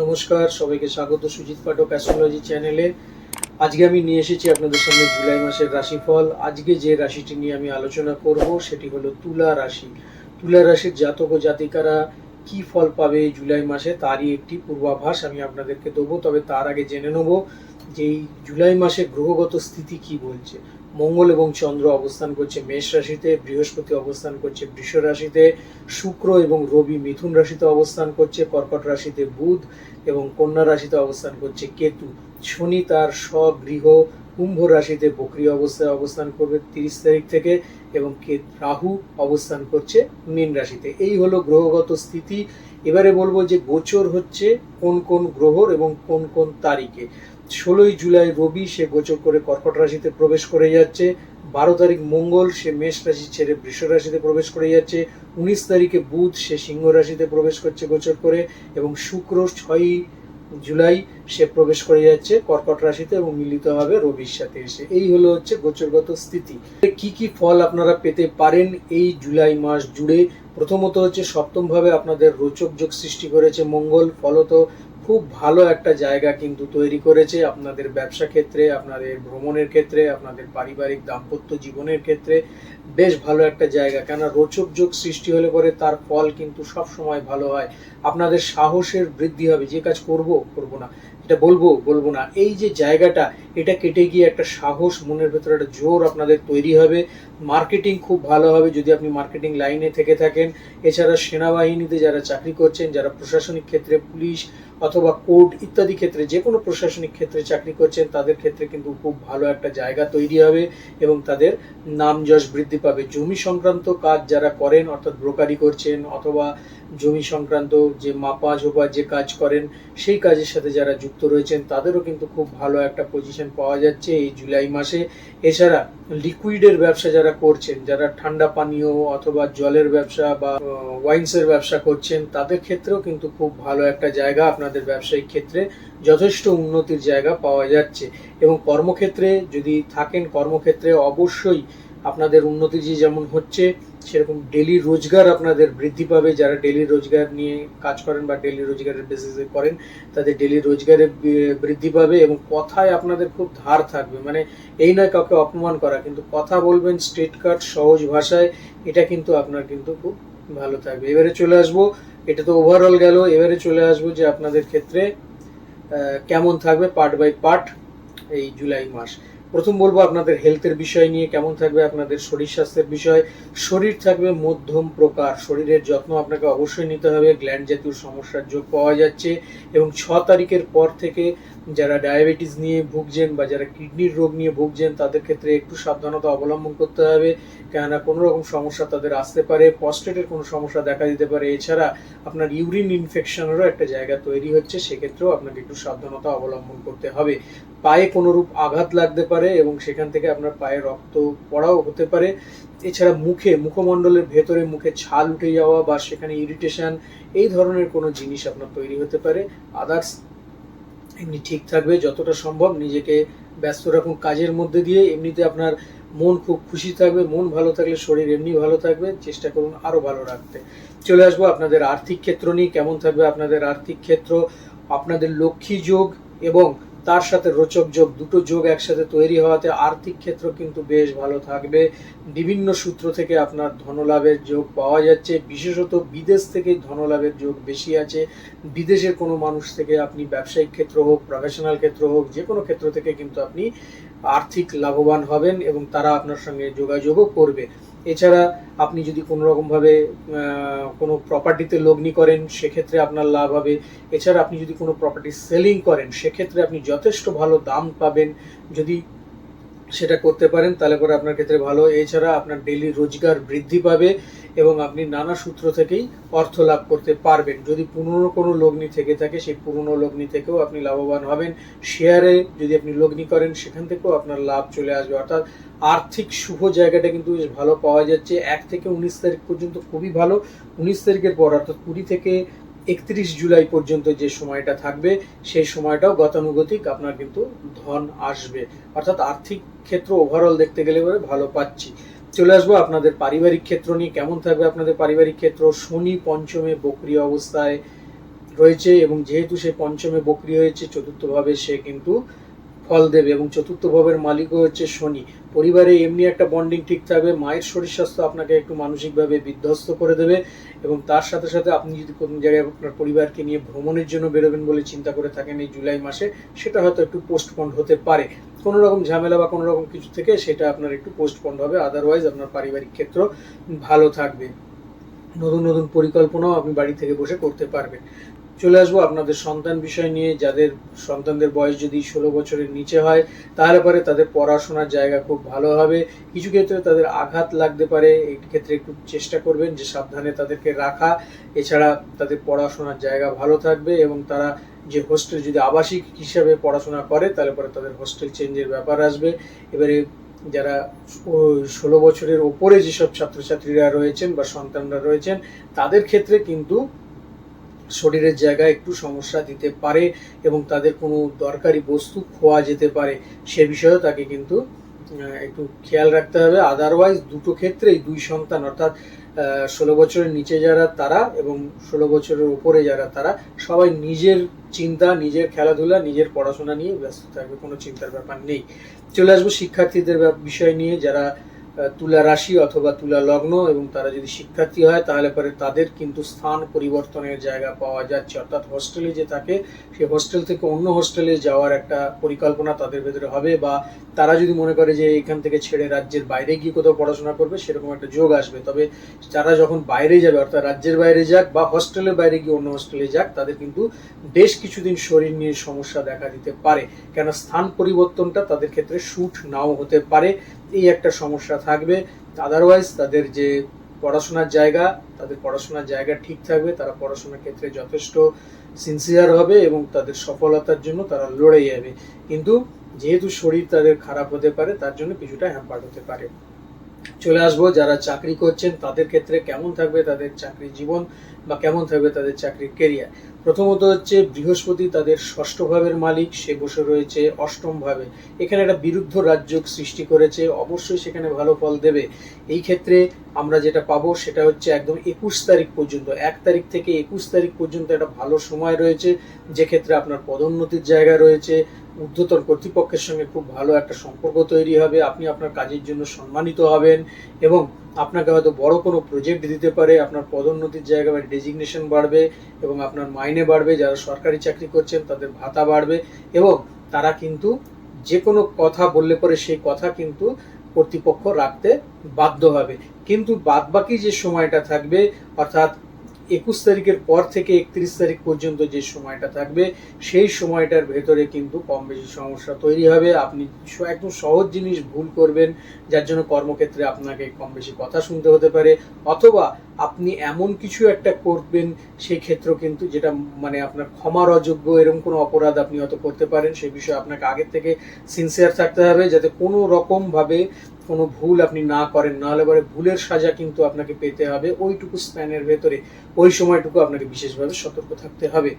নমস্কার, সবাইকে স্বাগত সুজিত পাঠক অ্যাস্ট্রোলজি চ্যানেলে আজকে আমি নিয়ে এসেছি আপনাদের সামনে জুলাই মাসের রাশিফল। আজকে যে রাশিটি নিয়ে আমি আলোচনা করব, সেটি হলো তুলা রাশি। তুলা রাশির জাতক ও জাতিকারা কি ফল পাবে জুলাই মাসে, তারই একটি পূর্বাভাস আমি আপনাদেরকে দেবো। তবে তার আগে জেনে নেব যে এই জুলাই মাসে গ্রহগত স্থিতি কি বলছে? মঙ্গল এবং চন্দ্র অবস্থান করছে, মেষ রাশিতে, বৃহস্পতি অবস্থান করছে, বৃষ রাশিতে, শুক্র এবং রবি মিথুন রাশিতে অবস্থান করছে, কর্কট রাশিতে বুধ এবং কন্যা রাশিতে অবস্থান করছে কেতু। শনি তার স্বগৃহ, কুম্ভ রাশিতে বক্রি অবস্থায় অবস্থান করবে তিরিশ তারিখ থেকে এবং রাহু অবস্থান করছে মীন রাশিতে। এই হলো গ্রহগত স্থিতি। এবারে বলব যে গোচর হচ্ছে কোন কোন গ্রহর এবং কোন কোন তারিখে। ষোলোই জুলাই রবি সে গোচর করে কর্কট রাশিতে প্রবেশ করে যাচ্ছে। বারো তারিখ মঙ্গল, সে মেষ রাশি ছেড়ে বৃষ রাশিতে প্রবেশ করে যাচ্ছে। উনিশ তারিখে বুধ, সে সিংহ রাশিতে প্রবেশ করছে গোচর করে এবং শুক্র ছয়ই জুলাই সে প্রবেশ করে যাচ্ছে কর্কট রাশিতে এবং মিলিত হবে রবির সাথে এসে। এই হলো হচ্ছে গোচরগত স্থিতি। কি কি ফল আপনারা পেতে পারেন এই জুলাই মাস জুড়ে? প্রথমত হচ্ছে সপ্তম ভাবে আপনাদের রোচক যোগ সৃষ্টি করেছে মঙ্গল, ফলত খুব ভালো একটা জায়গা কিন্তু তৈরি করেছে আপনাদের ব্যবসা ক্ষেত্রে, আপনাদের ভ্রমণের ক্ষেত্রে, আপনাদের পারিবারিক দাম্পত্য জীবনের ক্ষেত্রে। বেশ ভালো একটা জায়গা কেন রোচক যোগ সৃষ্টি হলে পরে তার ফল কিন্তু সব সময় ভালো হয়। আপনাদের সাহসের বৃদ্ধি হবে, যে কাজ করব করব না। এটা বলব বলব না। এই যে জায়গাটা এটা কেটে গিয়ে একটা সাহস, মনের ভেতরে একটা জোর আপনাদের তৈরি হবে। মার্কেটিং খুব ভালো হবে যদি আপনি মার্কেটিং লাইনে থেকে থাকেন। এছাড়া সেনাবাহিনীতে যারা চাকরি করছেন, যারা প্রশাসনিক ক্ষেত্রে পুলিশ অথবা কোর্ট ইত্যাদি ক্ষেত্রে যে কোনো প্রশাসনিক ক্ষেত্রে চাকরি করছেন, তাদের ক্ষেত্রে কিন্তু খুব ভালো একটা জায়গা তৈরি হবে এবং তাদের নাম যশ বৃদ্ধি পাবে। জমি সংক্রান্ত কাজ যারা করেন, অর্থাৎ ব্রোকারি করছেন অথবা জমি সংক্রান্ত যে মাপা ঝোপা যে কাজ করেন, সেই কাজের সাথে যারা যুক্ত রয়েছেন, তাদেরও কিন্তু খুব ভালো একটা পজিশন পাওয়া যাচ্ছে এই জুলাই মাসে। এছাড়া লিকুইডের ব্যবসা যারা করছেন, যারা ঠান্ডা পানীয় অথবা জলের ব্যবসা বা ওয়াইন্সের ব্যবসা করছেন, তাদের ক্ষেত্রেও কিন্তু খুব ভালো একটা জায়গা আপনাদের ব্যবসায়িক ক্ষেত্রে যথেষ্ট উন্নতির জায়গা পাওয়া যাচ্ছে। এবং কর্মক্ষেত্রে যদি থাকেন, কর্মক্ষেত্রে অবশ্যই আপনাদের উন্নতি যে যেমন হচ্ছে সেরকম ডেলি রোজগার আপনাদের বৃদ্ধি পাবে। যারা ডেলি রোজগার নিয়ে কাজ করেন বা ডেলি রোজগারের বেসিসে করেন, তাদের ডেলি রোজগারে বৃদ্ধি পাবে এবং কথায় আপনাদের খুব ধার থাকবে। মানে এই নয় কাউকে অপমান করা, কিন্তু কথা বলবেন স্ট্রেট কাট সহজ ভাষায়, এটা কিন্তু আপনার কিন্তু খুব ভালো থাকবে। এবারে চলে আসব, এটা তো ওভারঅল গেল, এবারে চলে আসব যে আপনাদের ক্ষেত্রে কেমন থাকবে পার্ট বাই পার্ট এই জুলাই মাস। প্রথম বলব আপনাদের হেলথের বিষয় নিয়ে, কেমন থাকবে আপনাদের শরীর স্বাস্থ্যের বিষয়। শরীর থাকবে মধ্যম প্রকার, শরীরের যত্ন আপনাকে অবশ্যই নিতে হবে গ্ল্যান্ড জাতীয় সমস্যার যোগ পাওয়া যাচ্ছে এবং ছ তারিখের পর থেকে যারা ডায়াবেটিস নিয়ে ভুগছেন বা যারা কিডনির রোগ নিয়ে ভুগছেন, তাদের ক্ষেত্রে একটু সাবধানতা অবলম্বন করতে হবে। কেননা কোনো রকম সমস্যা তাদের আসতে পারে প্রস্টেটের কোনো সমস্যা দেখা দিতে পারে। এছাড়া আপনার ইউরিন ইনফেকশনেরও একটা জায়গা তৈরি হচ্ছে, সেক্ষেত্রেও আপনাকে একটু সাবধানতা অবলম্বন করতে হবে। পায়ে কোনোরূপ আঘাত লাগতে পারে এবং সেখান থেকে আপনার পায়ে রক্ত পড়াও হতে পারে। এছাড়া মুখে, মুখমণ্ডলের ভেতরে মুখে ছাল উঠে যাওয়া বা সেখানে ইরিটেশন এই ধরনের কোনো জিনিস আপনার তৈরি হতে পারে। আদার্স এমনি ঠিক থাকবে, যতটা সম্ভব নিজেকে ব্যস্ত রাখুন কাজের মধ্যে দিয়ে। এমনিতে আপনার মন খুব খুশি থাকবে, মন ভালো থাকলে শরীর এমনি ভালো থাকবে। চেষ্টা করুন আরও ভালো রাখতে। চলে আসব আপনাদের আর্থিক ক্ষেত্র নিয়ে, কেমন থাকবে আপনাদের আর্থিক ক্ষেত্র, আপনাদের লক্ষ্মী যোগ এবং তার সাথে রোচক যোগ, দুটো যোগ একসাথে তৈরি হওয়াতে আর্থিক ক্ষেত্র কিন্তু বেশ ভালো থাকবে। বিভিন্ন সূত্র থেকে আপনার ধনলাভের যোগ পাওয়া যাচ্ছে। বিশেষত বিদেশ থেকে ধনলাভের যোগ বেশি আছে। বিদেশের কোনো মানুষ থেকে আপনি ব্যবসায়িক ক্ষেত্র হোক প্রফেশনাল ক্ষেত্র হোক, যে কোনো ক্ষেত্র থেকে কিন্তু আপনি আর্থিক লাভবান হবেন এবং তারা আপনার সঙ্গে যোগাযোগও করবে। এছাড়া আপনি যদি কোনো রকমভাবে কোনো প্রপার্টিতে লগ্নি করেন, সেক্ষেত্রে আপনার লাভ হবে। এছাড়া আপনি যদি কোনো প্রপার্টি সেলিং করেন, সেক্ষেত্রে আপনি যথেষ্ট ভালো দাম পাবেন। যদি সেটা করতে পারেন, তাহলে পরে আপনার ক্ষেত্রে ভালো। এছাড়া আপনার ডেলি রোজগার বৃদ্ধি পাবে এবং আপনি নানা সূত্র থেকেই অর্থ লাভ করতে পারবেন। যদি পুরনো কোনো লগ্নি থেকে থাকে, সেই পুরনো লগ্নি থেকেও আপনি লাভবান হবেন। শেয়ারে যদি আপনি লগ্নি করেন, সেখান থেকেও আপনার লাভ চলে আসবে। অর্থাৎ আর্থিক শুভ জায়গাটা কিন্তু বেশ ভালো পাওয়া যাচ্ছে। এক থেকে উনিশ তারিখ পর্যন্ত খুবই ভালো। উনিশ তারিখের পর, অর্থাৎ কুড়ি থেকে একত্রিশ জুলাই পর্যন্ত যে সময়টা থাকবে, সেই সময়টাও গতানুগতিক আপনার কিন্তু ধন আসবে। অর্থাৎ আর্থিক ক্ষেত্র ওভারঅল দেখতে গেলে ভালো পাচ্ছি। চলে আসব আপনাদের পারিবারিক ক্ষেত্র নিয়ে। কেমন থাকবে আপনাদের পারিবারিক ক্ষেত্র? শনি পঞ্চমে বক্রিয় অবস্থায় রয়েছে এবং যেহেতু সে পঞ্চমে বকরি হয়েছে, চতুর্থভাবে সে কিন্তু ফল দেবে এবং চতুর্থ ভাবের মালিকও হচ্ছে শনি। পরিবারে এমনি একটা বন্ডিং ঠিক থাকবে, মায়ের শরীর স্বাস্থ্য আপনাকে একটু মানসিকভাবে বিধ্বস্ত করে দেবে এবং তার সাথে সাথে আপনি যদি কোনো জায়গায় আপনার পরিবারকে নিয়ে ভ্রমণের জন্য বেরোবেন বলে চিন্তা করে থাকেন এই জুলাই মাসে, সেটা হয়তো একটু পোস্টপন্ড হতে পারে। কোনো রকম ঝামেলা বা কোনো রকম কিছু থেকে সেটা আপনার একটু পোস্টপন্ড হবে আদারওয়াইজ আপনার পারিবারিক ক্ষেত্র ভালো থাকবে। নতুন নতুন পরিকল্পনাও আপনি বাড়ি থেকে বসে করতে পারবেন। চলে আসব আপনাদের সন্তান বিষয় নিয়ে। যাদের সন্তানদের বয়স যদি ষোলো বছরের নিচে হয়, তাহলে পরে তাদের পড়াশোনার জায়গা খুব ভালো হবে। কিছু ক্ষেত্রে তাদের আঘাত লাগতে পারে এই ক্ষেত্রে একটু চেষ্টা করবেন যে সাবধানে তাদেরকে রাখা। এছাড়া তাদের পড়াশোনার জায়গা ভালো থাকবে এবং তারা যে হোস্টেল যদি আবাসিক হিসাবে পড়াশোনা করে, তাহলে পরে তাদের হোস্টেল চেঞ্জের ব্যাপার আসবে। এবারে যারা ষোলো বছরের ওপরে যেসব ছাত্রছাত্রীরা রয়েছেন বা সন্তানরা রয়েছেন, তাদের ক্ষেত্রে কিন্তু শরীরের জায়গায় একটু সমস্যা দিতে পারে এবং তাদের কোনো দরকারি বস্তু খোয়া যেতে পারে, সে বিষয়েও তাকে কিন্তু একটু খেয়াল রাখতে হবে। আদারওয়াইজ দুটো ক্ষেত্রেই দুই সন্তান, অর্থাৎ ষোলো বছরের নিচে যারা তারা এবং ষোলো বছরের উপরে যারা তারা, সবাই নিজের চিন্তা, নিজের খেলাধুলা, নিজের পড়াশোনা নিয়ে ব্যস্ত থাকবে, কোনো চিন্তার ব্যাপার নেই। চলে আসব শিক্ষার্থীদের বিষয় নিয়ে, যারা তুলা রাশি অথবা তুলা লগ্ন এবং তারা যদি শিক্ষার্থী হয়, তাহলে পরে তাদের কিন্তু স্থান পরিবর্তনের জায়গা পাওয়া যাচ্ছে। অর্থাৎ হোস্টেলে যে থাকে, সেই হোস্টেল থেকে অন্য হোস্টেলে যাওয়ার একটা পরিকল্পনা তাদের ভেতরে হবে বা তারা যদি মনে করে যে এখান থেকে ছেড়ে রাজ্যের বাইরে গিয়ে কোথাও পড়াশোনা করবে, সেরকম একটা যোগ আসবে। তবে তারা যখন বাইরে যাবে, অর্থাৎ রাজ্যের বাইরে যাক বা হোস্টেলের বাইরে গিয়ে অন্য হোস্টেলে যাক, তাদের কিন্তু বেশ কিছুদিন শরীর নিয়ে সমস্যা দেখা দিতে পারে। কেন? স্থান পরিবর্তনটা তাদের ক্ষেত্রে শুট নাও হতে পারে। এই একটা সমস্যা থাকবে। আদারওয়াইজ তাদের যে পড়াশোনার জায়গা, তাদের পড়াশোনার জায়গা ঠিক থাকবে। তারা পড়াশোনার ক্ষেত্রে যথেষ্ট সিনসিয়ার হবে এবং তাদের সফলতার জন্য তারা লড়ে যাবে। কিন্তু যেহেতু শরীর তাদের খারাপ হতে পারে, তার জন্য কিছুটা হ্যাম্পার হতে পারে। চলে আসব, যারা চাকরি করছেন, তাদের ক্ষেত্রে কেমন থাকবে তাদের চাকরি জীবন বা কেমন থাকবে তাদের চাকরির কেরিয়ার প্রথমত হচ্ছে বৃহস্পতি তাদের ষষ্ঠ ভাবের মালিক, সে বসে রয়েছে অষ্টম ভাবে। এখানে একটা বিরুদ্ধ রাজ্য সৃষ্টি করেছে, অবশ্যই সেখানে ভালো ফল দেবে। এই ক্ষেত্রে আমরা যেটা পাবো সেটা হচ্ছে একদম একুশ তারিখ পর্যন্ত, এক তারিখ থেকে একুশ তারিখ পর্যন্ত একটা ভালো সময় রয়েছে, যে ক্ষেত্রে আপনার পদোন্নতির জায়গা রয়েছে। ঊর্ধ্বতন কর্তৃপক্ষের সঙ্গে খুব ভালো একটা সম্পর্ক তৈরি হবে, আপনি আপনার কাজের জন্য সম্মানিত হবেন এবং আপনাকে হয়তো বড় কোনো প্রজেক্ট দিতে পারে, আপনার পদোন্নতির জায়গা বা ডেজিগনেশন বাড়বে এবং আপনার মাইনে বাড়বে, যারা সরকারি চাকরি করছেন তাদের ভাতা বাড়বে এবং তারা কিন্তু যে কোনো কথা বললে পরে সেই কথা কিন্তু কর্তৃপক্ষ রাখতে বাধ্য হবে। কিন্তু বাদবাকি যে সময়টা থাকবে, অর্থাৎ একুশ তারিখের পর থেকে একত্রিশ তারিখ পর্যন্ত যে সময়টা থাকবে, সেই সময়টার ভেতরে কিন্তু কম বেশি সমস্যা তৈরি হবে। আপনি একদম সহজ জিনিস ভুল করবেন, যার জন্য কর্মক্ষেত্রে আপনাকে কম বেশি কথা শুনতে হতে পারে। অথবা আপনি এমন কিছু একটা করবেন সেই ক্ষেত্র কিন্তু যেটা মানে আপনার ক্ষমার অযোগ্য এরকম কোনো অপরাধ আপনি হয়তো করতে পারেন সেই বিষয়ে আপনাকে আগের থেকে সিনসিয়ার থাকতে হবে, যাতে কোনো রকম ভাবে কোনো ভুল আপনি না করেন নাহলে পরে ভুলের সাজা কিন্তু আপনাকে পেতে হবে। ওইটুকু স্প্যানের ভেতরে, ওই সময়টুকু আপনাকে বিশেষভাবে সতর্ক থাকতে হবে।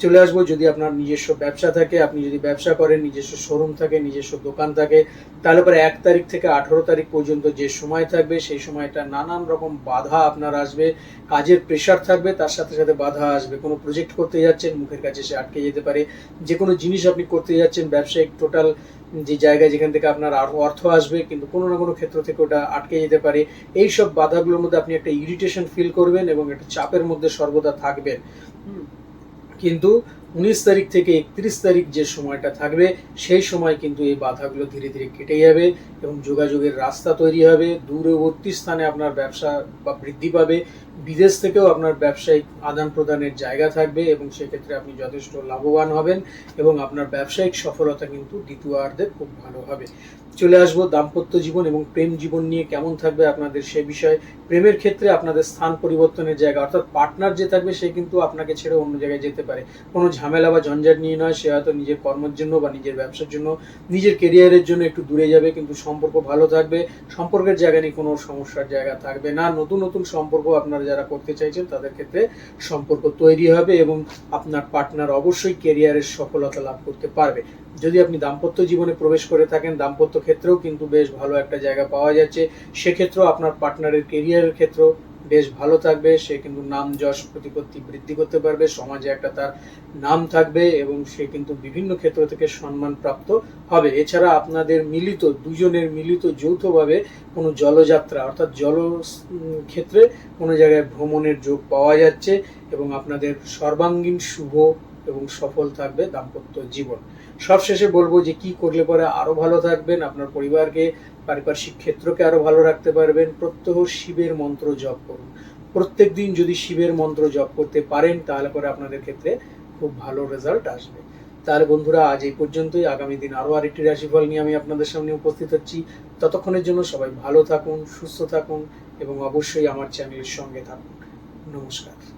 চলে আসব, যদি আপনার নিজস্ব ব্যবসা থাকে, আপনি যদি ব্যবসা করেন, নিজস্ব শোরুম থাকে, নিজস্ব দোকান থাকে, তাহলে পরে এক তারিখ থেকে আঠেরো তারিখ পর্যন্ত যে সময় থাকবে, সেই সময়টা নানান রকম বাধা আপনার আসবে। কাজের প্রেশার থাকবে, তার সাথে সাথে বাধা আসবে। কোনো প্রজেক্ট করতে যাচ্ছেন, মুখের কাছে সে আটকে যেতে পারে। যে কোনো জিনিস আপনি করতে যাচ্ছেন, ব্যবসায়িক টোটাল যে জায়গায় যেখান থেকে আপনার আরও অর্থ আসবে কিন্তু কোনো না কোনো ক্ষেত্র থেকে ওটা আটকে যেতে পারে। এই সব বাধাগুলোর মধ্যে আপনি একটা ইরিটেশন ফিল করবেন এবং একটা চাপের মধ্যে সর্বদা থাকবেন। কিন্তু উনিশ তারিখ থেকে একত্রিশ তারিখ যে সময়টা থাকবে সেই সময় কিন্তু এই বাধাগুলো ধীরে ধীরে কেটে যাবে এবং যোগাযোগের রাস্তা তৈরি হবে। দূরবর্তী স্থানে আপনার ব্যবসা বা বৃদ্ধি পাবে। বিদেশ থেকেও আপনার ব্যবসায়িক আদান প্রদানের জায়গা থাকবে এবং সেক্ষেত্রে আপনি যথেষ্ট লাভবান হবেন এবং আপনার ব্যবসায়িক সফলতা কিন্তু দ্বিতীয়ার্ধে খুব ভালো হবে। চলে আসব দাম্পত্য জীবন এবং প্রেম জীবন নিয়ে কেমন থাকবে আপনাদের সে বিষয়ে। প্রেমের ক্ষেত্রে আপনাদের স্থান পরিবর্তনের জায়গা, অর্থাৎ পার্টনার যে থাকবে সে কিন্তু আপনাকে ছেড়ে অন্য জায়গায় যেতে পারে। কোনো ঝামেলা বা ঝঞ্ঝাট নিয়ে নয়, সে হয়তো নিজের কর্মের জন্য বা নিজের ব্যবসার জন্য, নিজের কেরিয়ারের জন্য একটু দূরে যাবে কিন্তু সম্পর্ক ভালো থাকবে। সম্পর্কের জায়গা নিয়ে কোনো সমস্যার জায়গা থাকবে না। নতুন নতুন সম্পর্ক আপনারা যারা করতে চাইছেন, তাদের ক্ষেত্রে সম্পর্ক তৈরি হবে এবং আপনার পার্টনার অবশ্যই কেরিয়ারের সফলতা লাভ করতে পারবে। যদি আপনি দাম্পত্য জীবনে প্রবেশ করে থাকেন, দাম্পত্য ক্ষেত্রেও কিন্তু বেশ ভালো একটা জায়গা পাওয়া যাচ্ছে। সেক্ষেত্রেও আপনার পার্টনারের কেরিয়ারের ক্ষেত্রেও বেশ ভালো থাকবে, সে কিন্তু নাম যশ প্রতিপত্তি বৃদ্ধি করতে পারবে, সমাজে একটা তার নাম থাকবে এবং সে কিন্তু বিভিন্ন ক্ষেত্র থেকে সম্মান প্রাপ্ত হবে। এছাড়া আপনাদের মিলিত, দুজনের মিলিত যৌথভাবে কোনো জলযাত্রা, অর্থাৎ জল ক্ষেত্রে কোনো জায়গায় ভ্রমণের যোগ পাওয়া যাচ্ছে এবং আপনাদের সর্বাঙ্গীন শুভ এবং সফল থাকবে দাম্পত্য জীবন। সবশেষে বলব যে, কি করলে পরে আরও ভালো থাকবেন? আপনার পরিবারকে পারিপার্শ্বিক ক্ষেত্রকে আরও ভালো রাখতে পারবেন। প্রত্যহ শিবের মন্ত্র জপ করুন। প্রত্যেক দিন যদি শিবের মন্ত্র জপ করতে পারেন, তাহলে পরে আপনাদের ক্ষেত্রে খুব ভালো রেজাল্ট আসবে। তাহলে বন্ধুরা, আজ এই পর্যন্তই। আগামী দিন আরও আরেকটি রাশিফল নিয়ে আমি আপনাদের সামনে উপস্থিত হচ্ছি। ততক্ষণের জন্য সবাই ভালো থাকুন, সুস্থ থাকুন এবং অবশ্যই আমার চ্যানেলের সঙ্গে থাকুন। নমস্কার।